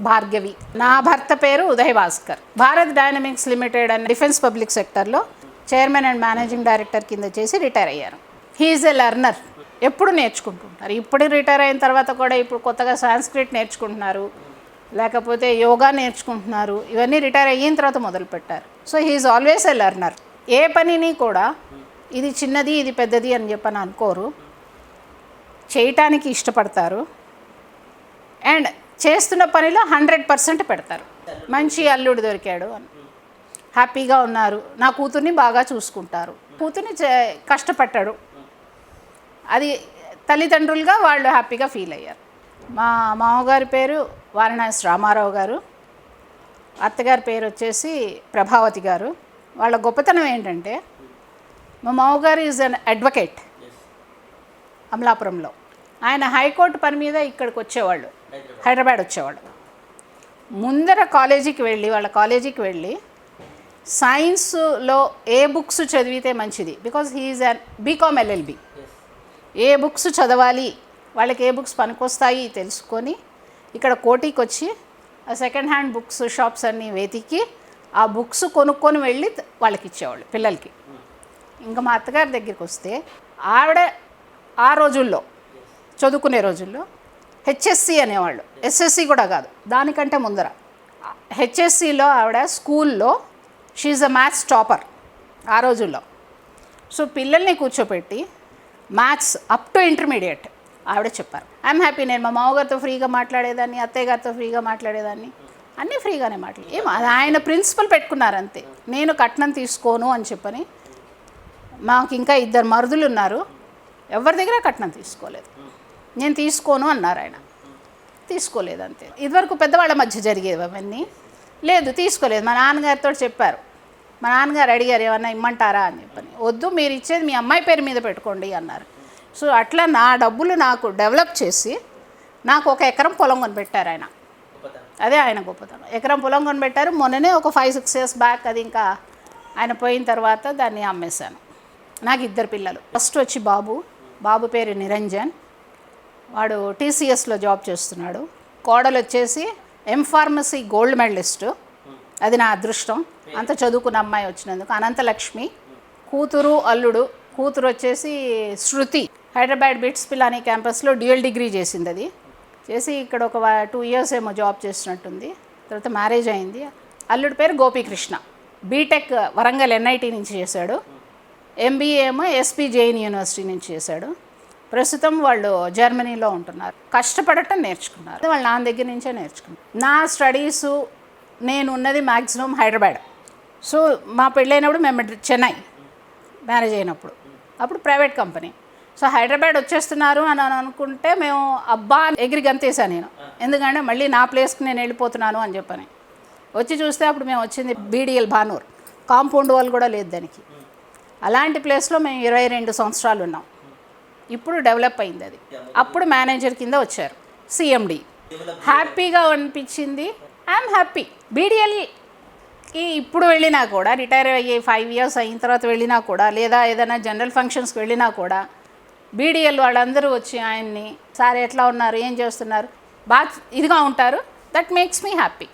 భార్గవి. నా భర్త పేరు Uday Bhaskar Bharat dynamics limited and defence public సెక్టర్లో చైర్మన్ అండ్ మేనేజింగ్ డైరెక్టర్ కింద చేసి రిటైర్ అయ్యారు. He is a learner. ఎప్పుడు నేర్చుకుంటుంటారు? ఇప్పుడు రిటైర్ అయిన తర్వాత కూడా ఇప్పుడు కొత్తగా సాంస్క్రిట్ నేర్చుకుంటున్నారు. లేకపోతే యోగా నేర్చుకుంటున్నారు. ఇవన్నీ రిటైర్ అయిన తర్వాత మొదలుపెట్టారు. So he is always a learner. ఏ పనిని కూడా ఇది చిన్నది ఇది పెద్దది అని చెప్పని అనుకోరు. చేయటానికి ఇష్టపడతారు. అండ్ చేస్తున్న పనిలో హండ్రెడ్ పర్సెంట్ పెడతారు. మంచి అల్లుడు దొరికాడు అని. హ్యాపీగా ఉన్నారు. నా కూతుర్ని బాగా చూసుకుంటారు. కూతుర్ని చే- కష్టపడ్డాడు. అది తల్లిదండ్రులుగా వాళ్ళు హ్యాపీగా ఫీల్ అయ్యారు. మా మామగారి పేరు వారణాసి రామారావు గారు. అత్తగారి పేరు వచ్చేసి ప్రభావతి గారు. వాళ్ళ గొప్పతనం ఏంటంటే మా మామగారు ఈజ్ అన్ అడ్వకేట్ అమలాపురంలో. ఆయన హైకోర్టు పని మీద ఇక్కడికి వచ్చేవాళ్ళు. హైదరాబాద్ వచ్చేవాళ్ళు ముందర కాలేజీకి వెళ్ళి వాళ్ళ కాలేజీకి వెళ్ళి సైన్స్లో ఏ బుక్స్ చదివితే మంచిది? Because he is an BCom LLB A books చదవాలి? వాళ్ళకి ఏ బుక్స్ పనికొస్తాయి తెలుసుకొని ఇక్కడ కోటికి వచ్చి సెకండ్ హ్యాండ్ బుక్స్ షాప్స్ అన్నీ వెతికి ఆ బుక్స్ కొనుక్కొని వెళ్ళి వాళ్ళకి ఇచ్చేవాళ్ళు పిల్లలకి. ఇంకా మా అత్తగారి దగ్గరికి వస్తే ఆవిడ ఆ రోజుల్లో చదువుకునే రోజుల్లో హెచ్ఎస్సి అనేవాళ్ళు. ఎస్ఎస్సి కూడా కాదు దానికంటే ముందర. హెచ్ఎస్సిలో ఆవిడ స్కూల్లో షీఈ్ అ మ్యాథ్స్ టాపర్ ఆ రోజుల్లో. సో పిల్లల్ని కూర్చోపెట్టి మ్యాథ్స్ అప్ టు ఇంటర్మీడియట్ ఆవిడ చెప్పారు. ఐఎమ్ హ్యాపీ నేను మా మామగారితో ఫ్రీగా మాట్లాడేదాన్ని అత్తయ్య గారితో ఫ్రీగా మాట్లాడేదాన్ని అన్నీ ఫ్రీగానే మాట్లాడి ఏం అది ఆయన ప్రిన్సిపల్ పెట్టుకున్నారు అంతే నేను కట్నం తీసుకోను అని చెప్పని మాకు ఇంకా ఇద్దరు మరుదులు ఉన్నారు ఎవరి దగ్గర కట్నం తీసుకోలేదు. నేను తీసుకోను అన్నారు ఆయన. తీసుకోలేదు అంతే. ఇదివరకు పెద్దవాళ్ళ మధ్య జరిగేవి అవన్నీ. లేదు తీసుకోలేదు. మా నాన్నగారితో చెప్పారు. మా నాన్నగారు అడిగారు ఏమన్నా ఇమ్మంటారా? అని చెప్పని. వద్దు మీరు ఇచ్చేది మీ అమ్మాయి పేరు మీద పెట్టుకోండి అన్నారు. సో అట్లా నా డబ్బులు నాకు డెవలప్ చేసి నాకు ఒక ఎకరం పొలం కొనిపెట్టారు ఆయన. అదే ఆయన గొప్పతనం. ఎకరం పొలం కొనిపెట్టారు. మొన్ననే ఒక ఫైవ్ సిక్స్ ఇయర్స్ బ్యాక్ అది ఇంకా ఆయన పోయిన తర్వాత దాన్ని అమ్మేశాను. నాకు ఇద్దరు పిల్లలు. ఫస్ట్ వచ్చి బాబు. బాబు పేరు నిరంజన్. వాడు టీసీఎస్లో జాబ్ చేస్తున్నాడు. కోడలు వచ్చేసి ఎంఫార్మసీ గోల్డ్ మెడలిస్టు అది నా అదృష్టం. అంత చదువుకున్న అమ్మాయి వచ్చినందుకు. అనంతలక్ష్మి. కూతురు అల్లుడు. కూతురు వచ్చేసి శృతి. హైదరాబాద్ బిట్స్ పిలాని క్యాంపస్లో డ్యూయల్ డిగ్రీ చేసింది అది. చేసి ఇక్కడ ఒక టూ ఇయర్స్ ఏమో జాబ్ చేసినట్టుంది తర్వాత మ్యారేజ్ అయింది. అల్లుడి పేరు గోపీకృష్ణ. బీటెక్ వరంగల్ ఎన్ఐటి నుంచి చేశాడు. ఎంబీఏ ఏమో ఎస్పీ జైన్ యూనివర్సిటీ నుంచి చేశాడు. ప్రస్తుతం వాళ్ళు జర్మనీలో ఉంటున్నారు. కష్టపడటం నేర్చుకున్నారు. వాళ్ళు నా దగ్గర నుంచే నేర్చుకున్నారు. నా స్టడీస్ నేను ఉన్నది మ్యాక్సిమం హైదరాబాద్. సో మా పెళ్ళైనప్పుడు మేము చెన్నై మ్యారేజ్ అయినప్పుడు. అప్పుడు ప్రైవేట్ కంపెనీ. సో హైదరాబాద్ వచ్చేస్తున్నారు అని అనుకుంటే మేము అబ్బా ఎగిరి గంతేసా నేను. ఎందుకంటే మళ్ళీ నా ప్లేస్కి నేను వెళ్ళిపోతున్నాను అని చెప్పని. వచ్చి చూస్తే అప్పుడు మేము వచ్చింది బీడిఎల్ భానూర్. కాంపౌండ్ వాల్ కూడా లేదు దానికి. అలాంటి ప్లేస్లో మేము ఇరవై రెండు సంవత్సరాలు ఉన్నాం. ఇప్పుడు డెవలప్ అయింది అది. అప్పుడు మేనేజర్ కింద వచ్చారు సిఎండి. హ్యాపీగా అనిపించింది. I'm happy. బీడిఎల్కి ఇప్పుడు వెళ్ళినా కూడా రిటైర్ అయ్యి ఫైవ్ ఇయర్స్ అయిన తర్వాత వెళ్ళినా కూడా లేదా ఏదైనా జనరల్ ఫంక్షన్స్కి వెళ్ళినా కూడా బీడిఎల్ వాళ్ళందరూ వచ్చి ఆయన్ని సార్ ఎట్లా ఉన్నారు? ఏం చేస్తున్నారు? బాగా ఇదిగా ఉంటారు. That makes me happy